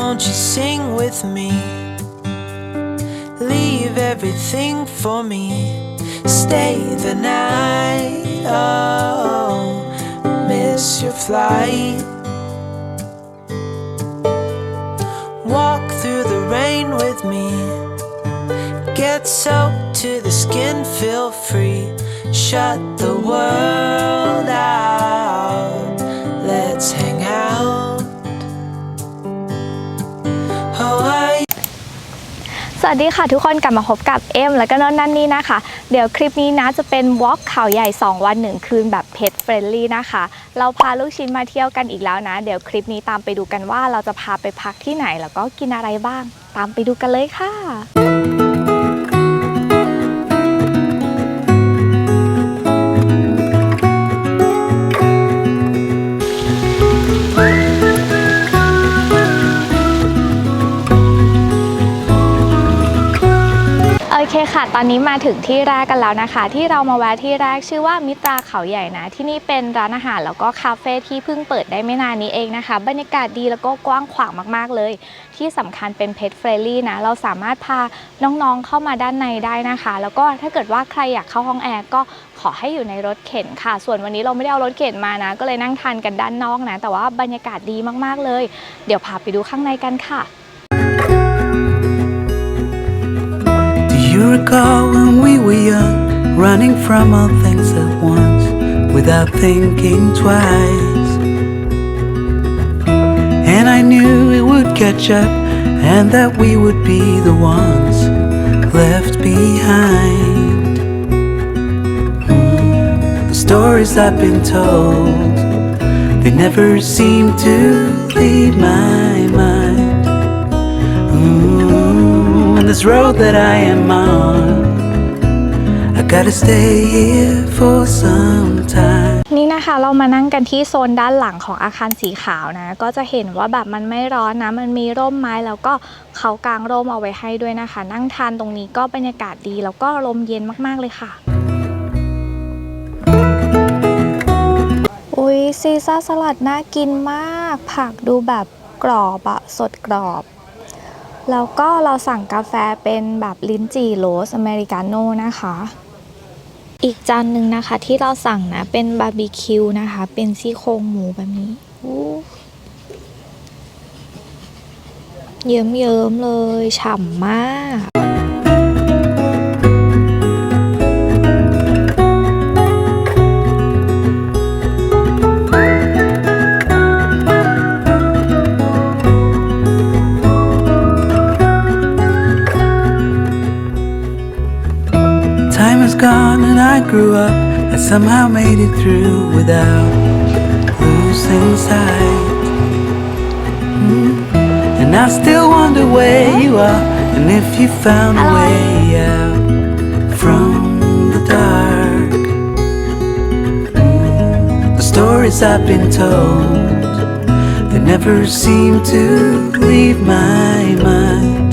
won't you sing with me? Leave everything for me. Stay the night. Oh, miss your flight. Walk through the rain with me. Get soaked to the skin, feel free. Shut the world สวัสดีค่ะทุกคนกลับมาพบกับเอ็มแล้วก็น้องนันนี่นะคะ เดี๋ยวคลิปนี้นะจะเป็นวอล์กเขาใหญ่ 2 วัน 1 คืนแบบเพจเฟรนลี่นะคะ เราพาลูกชิ้นมาเที่ยวกันอีกแล้วนะ เดี๋ยวคลิปนี้ตามไปดูกันว่าเราจะพาไปพักที่ไหนแล้วก็กินอะไรบ้าง ตามไปดูกันเลยค่ะ คค่ะ ตอนนี้มาถึงที่แรกกันแล้วนะคะ ที่เรามาแวะที่แรกชื่อว่ามิตราเขาใหญ่นะ ที่นี่เป็นร้านอาหารแล้วก็คาเฟ่ที่เพิ่งเปิดได้ไม่นานนี้เองนะคะ บรรยากาศดีแล้วก็กว้างขวางมากๆเลย ที่สำคัญเป็นเพ t เฟรนลี่นะ เราสามารถพาน้องๆเข้ามาด้านในได้นะคะ แล้วก็ถ้าเกิดว่าใครอยากเข้าห้องแอร์ก็ขอให้อยู่ในรถเข็นค่ะ ส่วนวันนี้เราไม่ได้เอารถเข็นมานะ ก็เลยนั่งทานกันด้านนอกนะ แต่ว่าบรรยากาศดีมากๆเลย เดี๋ยวพาไปดูข้างในกันค่ะ you recall when we were young, running from all things at once, without thinking twice? And I knew it would catch up, and that we would be the ones left behind. The stories I've been told, they never seem to leave my mind. This road that I am on, I gotta stay here for some time. นี่นะคะเรามานั่งกันที่โซนด้านหลังของอาคารสีขาวนะ ก็จะเห็นว่าแบบมันไม่ร้อนนะ มันมีร่มไม้แล้วก็เขากางร่มเอาไว้ให้ด้วยนะคะ นั่งทานตรงนี้ก็บรรยากาศดีแล้วก็ลมเย็นมากๆเลยค่ะ อุ้ยซีซ่าสลัดน่ากินมาก ผักดูแบบกรอบอะสดกรอบ แล้วก็เราสั่งกาแฟเป็นแบบลิ้นจี่โรสอเมริกาโน่นะคะ อีกจานหนึ่งนะคะที่เราสั่งนะเป็นบาร์บีคิวนะคะ เป็นซี่โครงหมูแบบนี้เยิ้มๆเลยฉ่ำมาก somehow made it through without losing sight. Mm. And I still wonder where you are and if you found a way out from the dark. Mm. The stories I've been told, they never seem to leave my mind.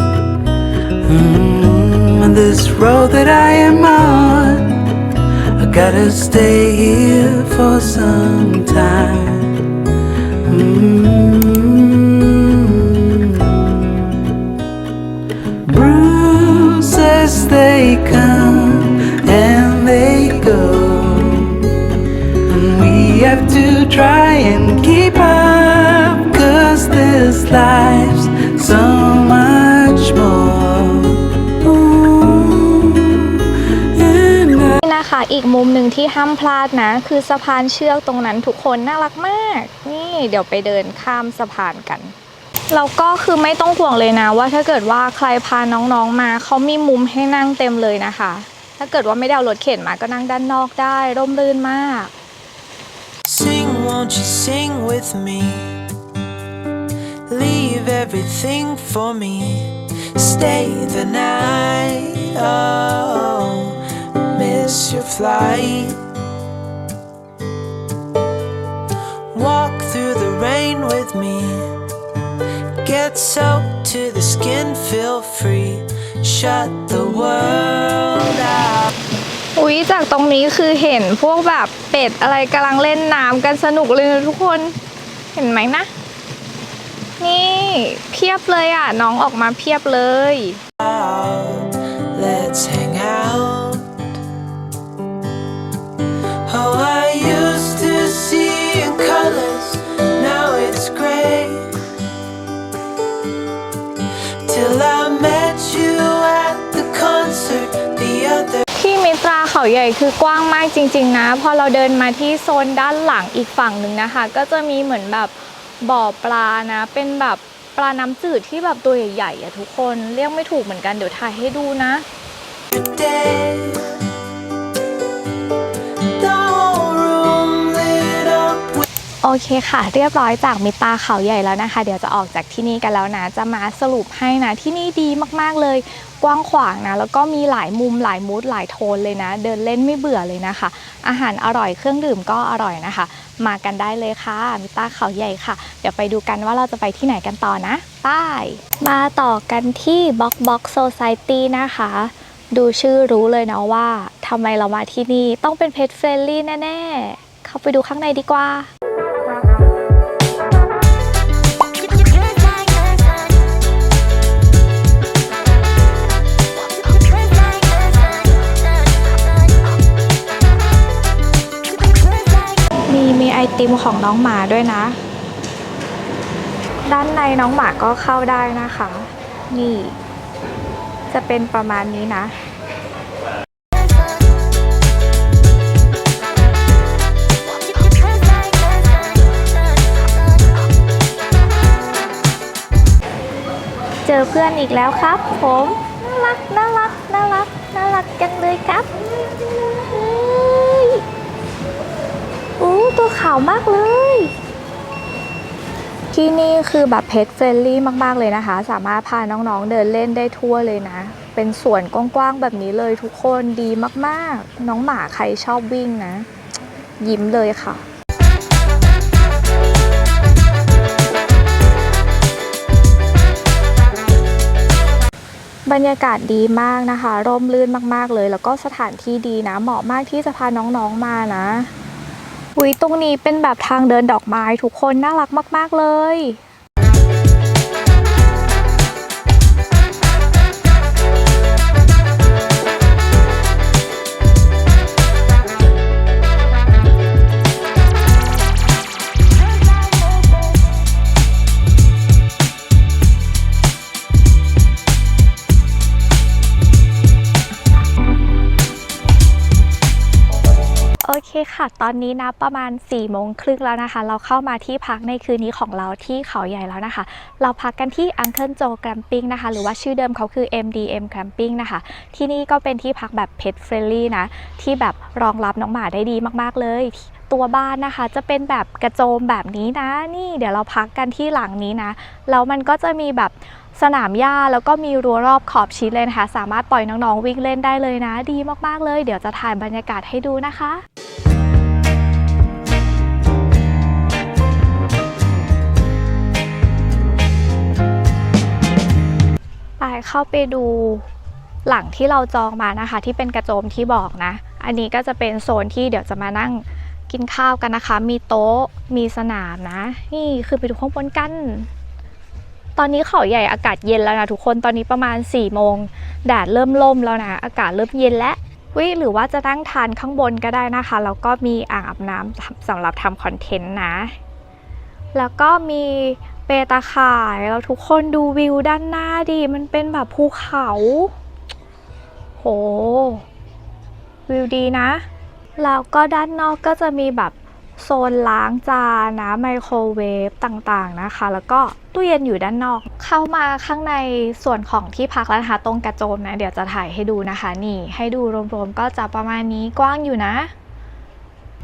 Mm, and this road that I am on, gotta stay here for some time. Mm. Bruises they ่ห้ามพลาดนะ คือสะพานเชือกตรงนั้นทุกคนน่ารักมาก นี่เดี๋ยวไปเดินข้ามสะพานกันเราก็คือไม่ต้องห่วงเลยนะว่าถ้าเกิดว่าใครพาน้องๆมาเขามีมุมให้นั่งเต็มเลยนะคะ ถ้าเกิดว่าไม่ได้เอารถเข็นมาก็นั่งด้านนอกได้ ร่มรื่นมาก Sing, won't you sing with me? Leave everything for me. Stay the night. Oh, miss your flight. Walk through the rain with me. Get soaked to the skin, feel free. Shut the world out. อุ๊ยจากตรงนี้คือเห็นพวกแบบเป็ดอะไรกำลังเล่นน้ำกันสนุกเลยนะทุกคนเห็นไหมนะ นี่เพียบเลยอะ น้องออกมาเพียบเลย out. Let's hang เขาใหญ่คือกว้างมากจริง ๆ นะ พอเราเดินมาที่โซนด้านหลังอีกฝั่งหนึ่งนะคะ ก็จะมีเหมือนแบบบ่อปลานะ เป็นแบบปลาน้ำจืดที่แบบตัวใหญ่ๆอะทุกคนเรียกไม่ถูกเหมือนกันเดี๋ยวถ่ายให้ดูนะ day. โอเคค่ะ เรียบร้อยจากมิตาเขาใหญ่แล้วนะคะ เดี๋ยวจะออกจากที่นี่กันแล้วนะ จะมาสรุปให้นะ ที่นี่ดีมากๆเลย กว้างขวางนะ แล้วก็มีหลายมุมหลายมูดหลายโทนเลยนะ เดินเล่นไม่เบื่อเลยนะคะ อาหารอร่อยเครื่องดื่มก็อร่อยนะคะ มากันได้เลยค่ะมิตาเขาใหญ่ค่ะ เดี๋ยวไปดูกันว่าเราจะไปที่ไหนกันต่อนะไป้มาต่อกันที่ Box Box Society นะคะดูชื่อรู้เลยนะว่าทำไมเรามาที่นี่ต้องเป็นเพ t เฟรนลี่แน่ๆ เข้าไปดูข้างในดีกว่า ไอติมของน้องหมาด้วยนะ ด้านในน้องหมาก็เข้าได้นะคะ นี่ จะเป็นประมาณนี้นะเจอเพื่อนอีกแล้วครับ ผม น่ารัก น่ารัก น่ารัก น่ารักจังเลยครับ ตัวขาวมากเลย ที่นี่คือแบบเพ t เฟรนลี่มาก ๆ เลยนะคะ สามารถพาน้องๆเดินเล่นได้ทั่วเลยนะ เป็นสวนกว้าง ๆ แบบนี้เลยทุกคนดีมากๆ น้องหมาใครชอบวิ่งนะ ยิ้มเลยค่ะบรรยากาศดีมากนะคะ ร่มรื่นมาก ๆ เลย แล้วก็สถานที่ดีนะ เหมาะมากที่จะพาน้อง ๆ มานะ อุ้ยตรงนี้เป็นแบบทางเดินดอกไม้ทุกคนน่ารักมาก ๆ เลย ค่ะ ตอนนี้นะประมาณ4ี่โมงครึ่งแล้วนะคะ เราเข้ามาที่พักในคืนนี้ของเราที่เขาใหญ่แล้วนะคะ เราพักกันที่ Uncle Joe Glamping นะคะ หรือว่าชื่อเดิมเขาคือ MDM Glamping นะคะ ที่นี่ก็เป็นที่พักแบบ Pet Friendly นะ ที่แบบรองรับน้องหมาได้ดีมากๆเลยตัวบ้านนะคะจะเป็นแบบกระโจมแบบนี้นะ นี่เดี๋ยวเราพักกันที่หลังนี้นะแล้วมันก็จะมีแบบสนามหญ้าแล้วก็มีรั้วรอบขอบชิดเลยนะคะ สามารถปล่อยน้องๆวิ่งเล่นได้เลยนะ ดีมากๆเลย เดี๋ยวจะถ่ายบรรยากาศให้ดูนะคะ เข้าไปดูหลังที่เราจองมานะคะ ที่เป็นกระโจมที่บอกนะ อันนี้ก็จะเป็นโซนที่เดี๋ยวจะมานั่งกินข้าวกันนะคะ มีโต๊ะ มีสนามนะ นี่คือไปดูข้างบนกัน ตอนนี้เขาใหญ่อากาศเย็นแล้วนะทุกคน ตอนนี้ประมาณ4ี่โมงแดดเริ่มล่มแล้วนะ อากาศเริ่มเย็นแล้ววิหรือว่าจะนั่งทานข้างบนก็ได้นะคะ แล้วก็มีอ่างอาบน้ำสำหรับทำคอนเทนต์นะ แล้วก็มี เปตาข่ายแล้วทุกคนดูวิวด้านหน้าดิมันเป็นแบบภูเขา โห วิวดีนะ แล้วก็ด้านนอกก็จะมีแบบโซนล้างจานนะไมโครเวฟต่างๆนะคะ แล้วก็ตู้เย็นอยู่ด้านนอก เข้ามาข้างในส่วนของที่พักแล้วนะคะตรงกระโจมนะ เดี๋ยวจะถ่ายให้ดูนะคะ นี่ให้ดูรวมๆก็จะประมาณนี้กว้างอยู่นะ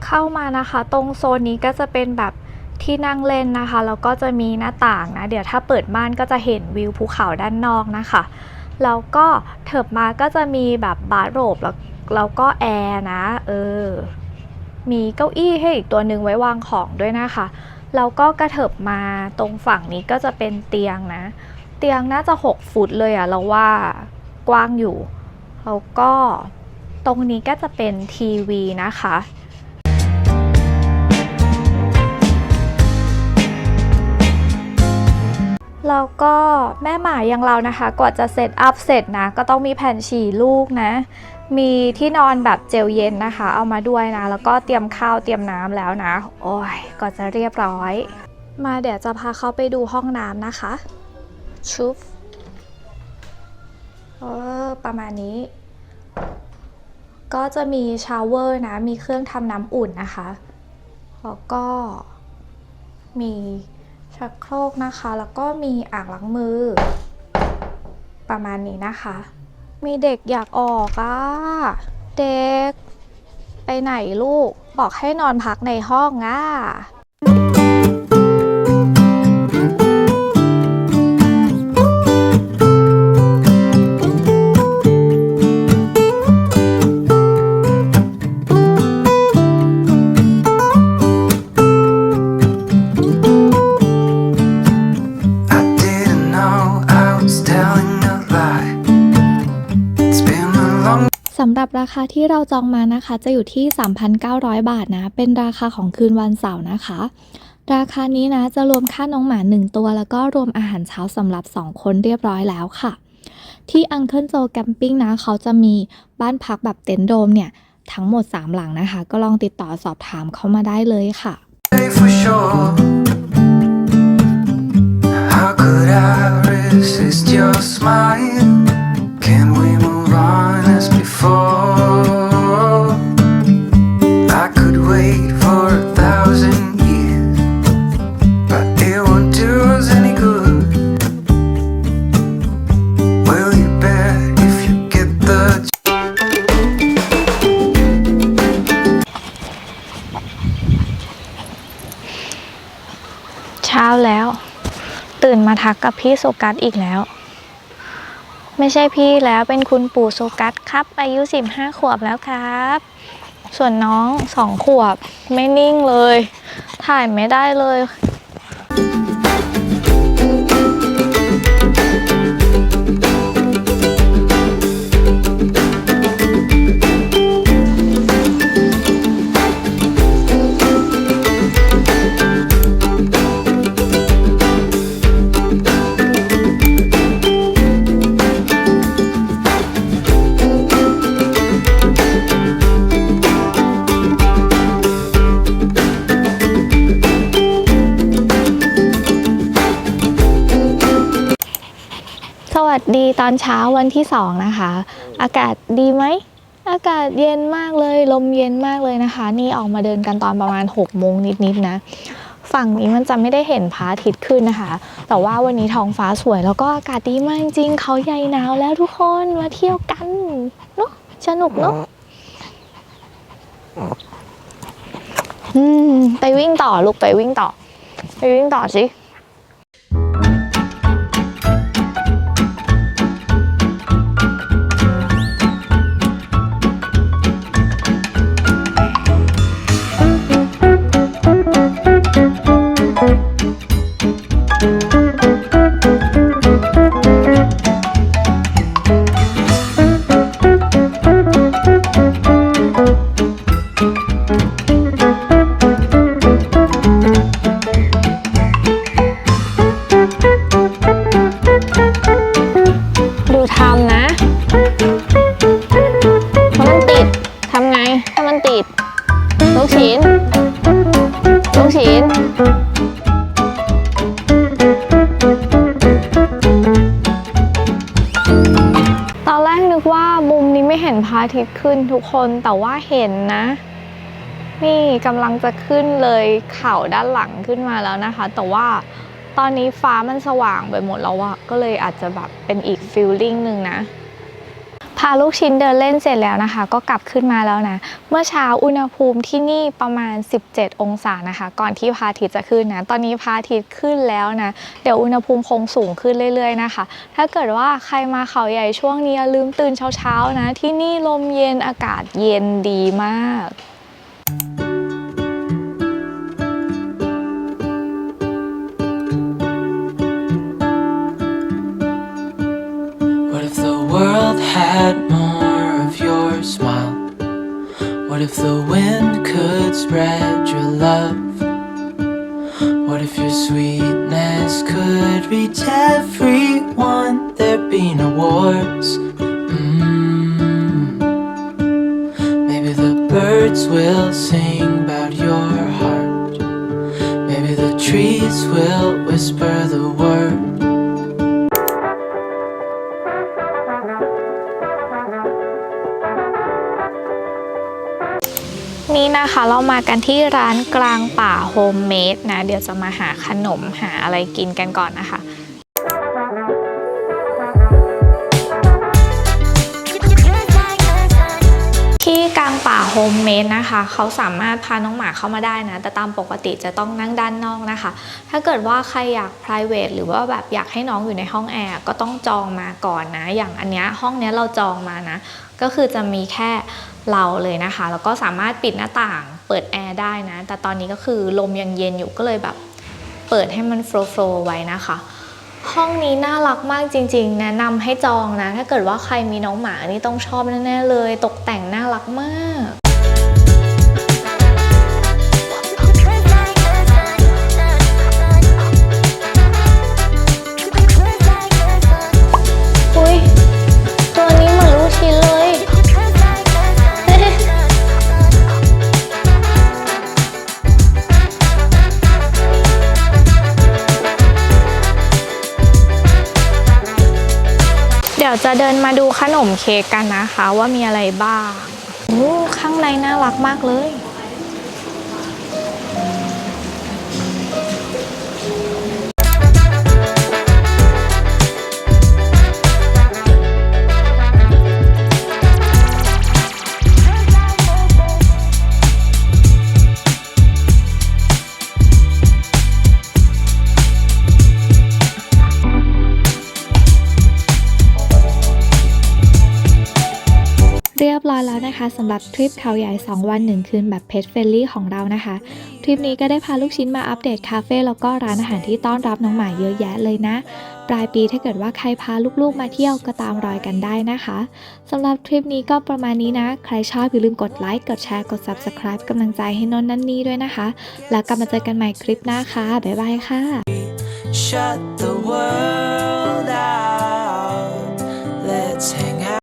เข้ามานะคะ ตรงโซนนี้ก็จะเป็นแบบ ที่นั่งเล่นนะคะแล้วก็จะมีหน้าต่างนะเดี๋ยวถ้าเปิดม่านก็จะเห็นวิวภูเขาด้านนอกนะคะ แล้วก็เถิบมาก็จะมีแบบบาร์โรบแล้วแล้วก็แอร์นะเออมีเก้าอี้ให้อีกตัวหนึ่งไว้วางของด้วยนะคะแล้วก็กระเถิบมาตรงฝั่งนี้ก็จะเป็นเตียงนะ เตียงน่าจะ 6 ฟุตเลยอะเราว่ากว้างอยู่แล้วก็ตรงนี้ก็จะเป็นทีวีนะคะ แล้วก็แม่หมาอย่างเรานะคะกว่าจะเซตอัพเสร็จนะ ก็ต้องมีแผ่นฉี่ลูกนะ มีที่นอนแบบเจลเย็นนะคะ เอามาด้วยนะ แล้วก็เตรียมข้าวเตรียมน้ำแล้วนะ โอ้ยก็จะเรียบร้อย มาเดี๋ยวจะพาเขาไปดูห้องน้ำนะคะชุบเออประมาณนี้ ก็จะมีชาวเวอร์นะ มีเครื่องทำน้ำอุ่นนะคะ แล้วก็มี ชักโครกนะคะ แล้วก็มีอ่างล้างมือ ประมาณนี้นะคะ มีเด็กอยากออกอะ เด็ก ไปไหนลูก บอกให้นอนพักในห้องอะ รับราคาที่เราจองมานะคะ จะอยู่ที่ 3,900 บาทนะ เป็นราคาของคืนวันเสาร์นะคะ ราคานี้นะจะรวมค่าน้องหมา 1 ตัว แล้วก็รวมอาหารเช้าสำหรับ 2 คนเรียบร้อยแล้วค่ะ ที่อังเคิลโจแกมปิ้งนะ เขาจะมีบ้านพักแบบเต็นท์โดมเนี่ย ทั้งหมด 3 หลังนะคะ ก็ลองติดต่อสอบถามเขามาได้เลยค่ะ How could I resist your smile? Can we ทักกับพี่โซกัสอีกแล้ว ไม่ใช่พี่แล้วเป็นคุณปู่โซกัสครับ อายุ 15 ขวบแล้วครับ ส่วนน้องสองขวบไม่นิ่งเลย ถ่ายไม่ได้เลย วัสดีตอนเช้าวันที่สองนะคะ อากาศดีไหม อากาศเย็นมากเลย ลมเย็นมากเลยนะคะ นี่ออกมาเดินกันตอนประมาณ6กโมงนิดๆนะ ฝั่งนี้มันจะไม่ได้เห็นพระอาทิตย์ขึ้นนะคะ แต่ว่าวันนี้ท้องฟ้าสวยแล้วก็อากาศดีมากจริงเขาใหญ่หนาวแล้วทุกคนมาเที่ยวกันเนาะสนุกเนาะอืมไปวิ่งต่อลูกไปวิ่งต่อ ไปวิ่งต่อสิ ขึ้นทุกคนแต่ว่าเห็นนะ นี่กำลังจะขึ้นเลยเข่าด้านหลังขึ้นมาแล้วนะคะ แต่ว่าตอนนี้ฟ้ามันสว่างไปหมดแล้วอะก็เลยอาจจะแบบเป็นอีกฟิลลิ่งหนึ่งนะาลูกชิ้นเดินเล่นเสร็จแล้วนะคะ ก็กลับขึ้นมาแล้วนะ เมื่อเช้าอุณหภูมิที่นี่ประมาณ 17 องศานะคะ ก่อนที่พระอาทิตย์จะขึ้นนะ ตอนนี้พระอาทิตย์ขึ้นแล้วนะ เดี๋ยวอุณหภูมิคงสูงขึ้นเรื่อย ๆนะคะ ถ้าเกิดว่าใครมาเขาใหญ่ช่วงนี้อย่าลืมตื่นเช้าๆนะ ที่นี่ลมเย็นอากาศเย็นดีมาก had more of your smile? What if the wind could spread your love? What if your sweetness could reach everyone. There'd be no wars. Mm. Maybe the birds will sing about your heart. Maybe the trees will whisper นี่นะคะเรามากันที่ร้านกลางป่าโฮมเมดนะ เดี๋ยวจะมาหาขนมหาอะไรกินกันก่อนนะคะที่กลางป่าโฮมเมดนะคะ เขาสามารถพาน้องหมาเข้ามาได้นะ แต่ตามปกติจะต้องนั่งด้านนอกนะคะ ถ้าเกิดว่าใครอยาก p r i v a t หรือว่าแบบอยากให้น้องอยู่ในห้องแอร์ก็ต้องจองมาก่อนนะ อย่างอันเนี้ยห้องเนี้ยเราจองมานะ ก็คือจะมีแค่เราเลยนะคะ แล้วก็สามารถปิดหน้าต่างเปิดแอร์ได้นะ แต่ตอนนี้ก็คือลมยังเย็นอยู่ก็เลยแบบเปิดให้มันโฟล์โฟล์ไว้นะคะ ห้องนี้น่ารักมากจริง ๆ แนะนำให้จองนะ ถ้าเกิดว่าใครมีน้องหมานี่ต้องชอบแน่ๆเลย ตกแต่งน่ารักมาก ยวจะเดินมาดูขนมเค้กกันนะคะ ว่ามีอะไรบ้างโอ้ข้างในน่ารักมากเลย เรียบร้อยแล้วนะคะสำหรับทริปเขาใหญ่ 2 วัน 1 คืนแบบเพจเฟรนลี่ของเรานะคะ ทริปนี้ก็ได้พาลูกชิ้นมาอัปเดตคาเฟ่แล้วก็ร้านอาหารที่ต้อนรับน้องหมาเยอะแยะเลยนะ ปลายปีถ้าเกิดว่าใครพาลูกๆมาเที่ยวก็ตามรอยกันได้นะคะสำหรับทริปนี้ก็ประมาณนี้นะ ใครชอบอย่าลืมกดไลค์กดแชร์กด Subscribe กำลังใจให้นนนั่นนี่ด้วยนะคะ แล้วกลับมาเจอกันใหม่คลิปหน้าค่ะบ๊ายบายค่ะ Shut the world out.